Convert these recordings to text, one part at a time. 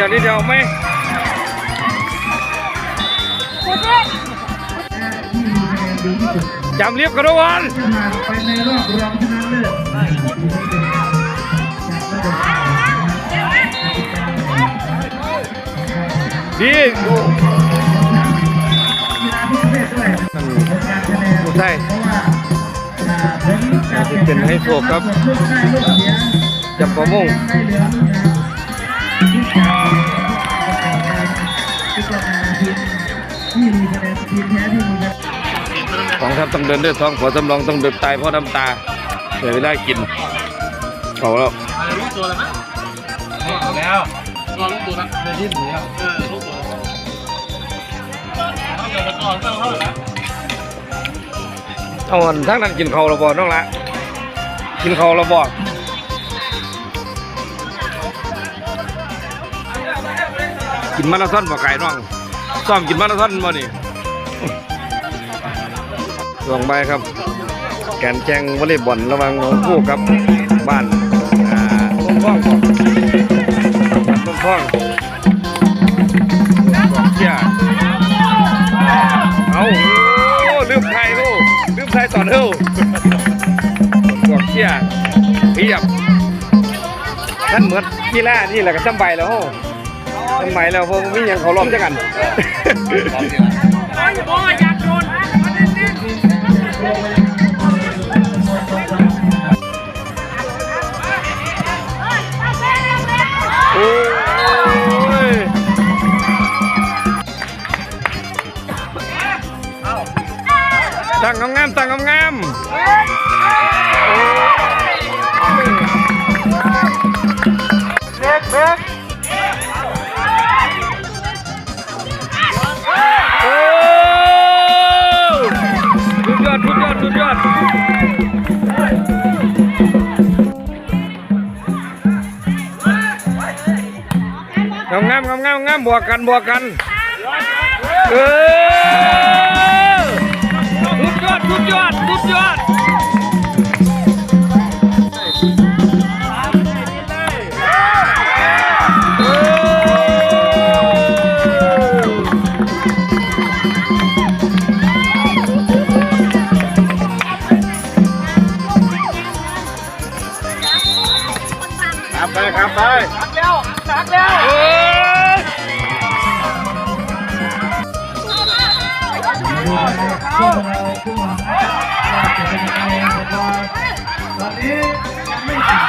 ดียวนิดเดียวไหมจำเรียบกระวันไปในรอบรองชนะเลิศดีดูกีฬาทุกประเภทด้วยนั่นการคะแนนผู้ใช่สิ่งเป็นให้โชคครับจับประมง ของทัพต้องเดินด้วยท้องขอสำรองต้องเดินตายเพราะน้ำตาเสียเวลากินเขาแล้วรู้ตัวแล้วมั้ยแล้วตัวรู้ตัวแล้วเดี๋ยวที่หมูแล้วเออรู้ตัวแล้วเดี๋ยวก่อนต้องเท่าไหร่เอาอันทั้งนั้นกินเขาเราบอกน้องละกินเขาเราบอกกินมาราธอนบ่ไก่น้องซ้อมกินมาราธอนบ่นี่ ลงไปครับ แกนแจงวอลเลย์บอลระหวังหนองคู่กับบ้านอ่าต้นพ่องบ่บ้านต้นพ่องเชี่ยเอาโอ้ลืมไทยลูกลืมไทยตอนเฮ้าพวกเชี่ยเพียบท่านเหมือนกีฬานี่แหละก็จำใบแล้วโหจำใบแล้วพวกมีอย่างเขาล้อมจังกัน งงามๆตั้งงามๆเด็กเด็กโอ้สุดยอดสุดยอดสุดยอดงามงามงามงามงามบวกกันบวกกันเออ ไปครับไปเออพวกแล้วหักแล้ว่าตอนนี้ยังไม่ถึง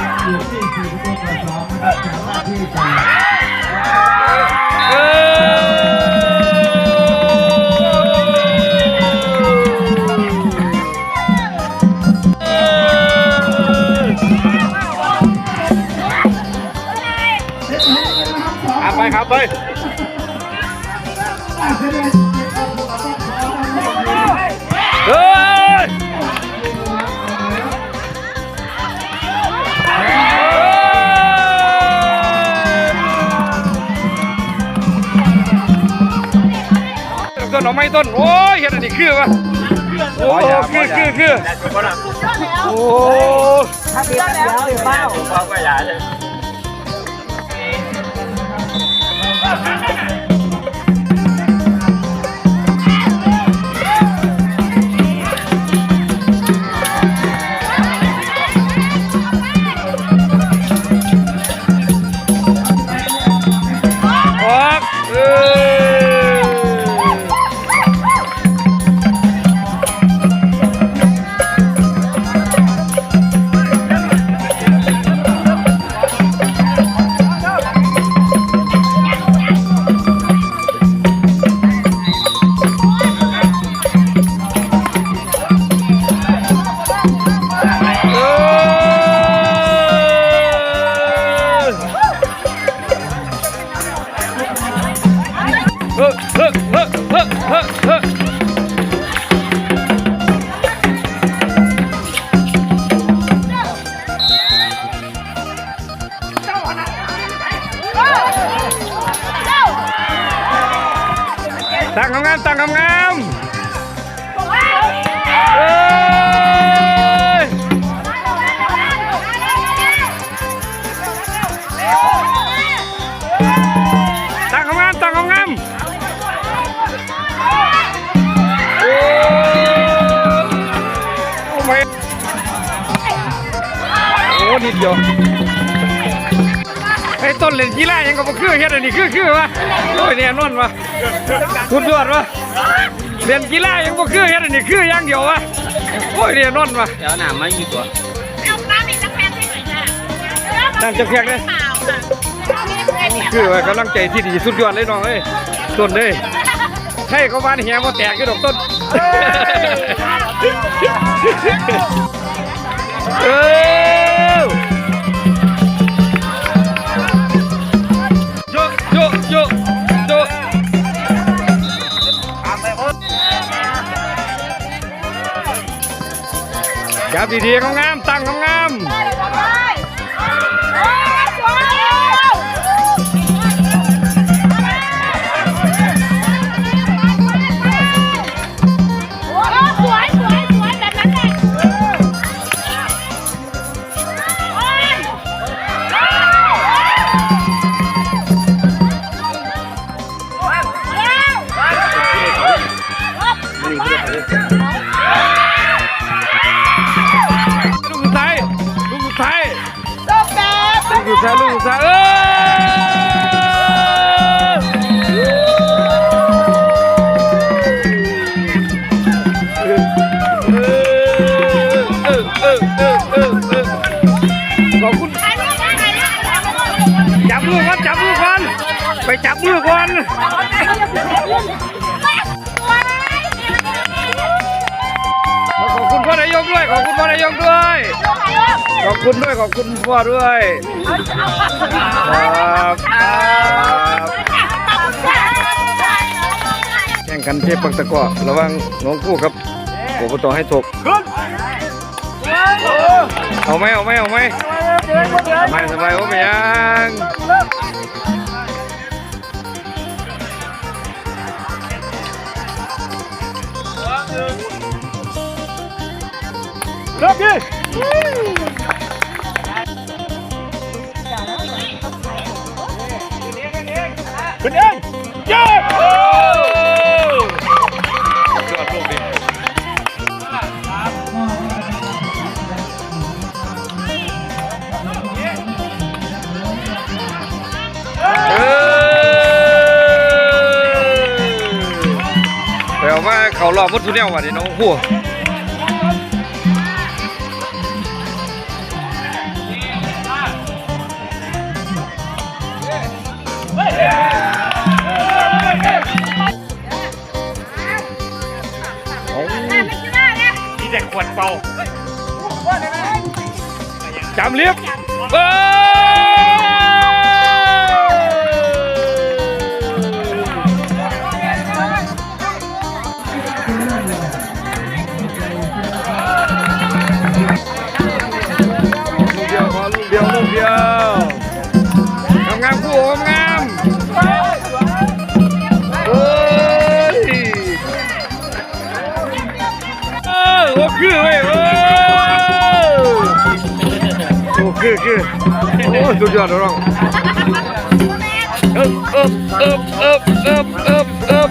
ยังอยู่ที่สี่ประตูต่อสองนะครับสามารถที่จะ ไปครับไปเฮ้ยต้นเอาไม้ต้น โอ้ยเห็นอันนี้คือวะโอ้คือคือคือโอ้อ โอ้นิดเดียวไอ้ต้นเล่นกีฬายังก็บ่คือเฮ็ดอันนี้คือคือวะโอ้ยเนี่ยนอนวะสุดยอดวะเล่นกีฬายังบ่คือเฮ็ดอันนี้คืออย่างเดียววะโอ้ยเนี่ยนอนวะเดี๋ยวหนามมาอยู่ตัวเอาน้ำอีกสักแพ็คให้หน่อยจ้ะนั่งจะแพกเลยเปล่าค่ะคือว่ากำลังใจที่ดีสุดยอดเลยน้องเอ้ยต้นเลยใช่เขาบ้านเฮียมาแตกกี่ดอกต้นเออ ดีๆงามๆตั้งงามๆ สุดท้ายลูกสายเอขอบคุณจับมือก่อนจับมือก่อนไปจับมือก่อนขอบคุณพ่อนายกด้วยขอบคุณพ่อนายกด้วย ขอบคุณด้วย ขอบคุณพ่อด้วยครับครับแข่งกันเทพปักตะกร้อระหวังน้องคู่ครับอบตให้ถกเอาไหมเอาไหมเอาไหมสบายสบายโอ้ไม่ยังเป็นเองเย้โอ้ยอดลูกดิเออไปเอามาเขารอบวัตถุแนวว่ะนี่น้องผู้เแต่ขวดเปล่าจำเรียบเอ้ลู คืโอ้สุดจอดน้องเอิบเอิบเอิบเอิบเอิบเอิบ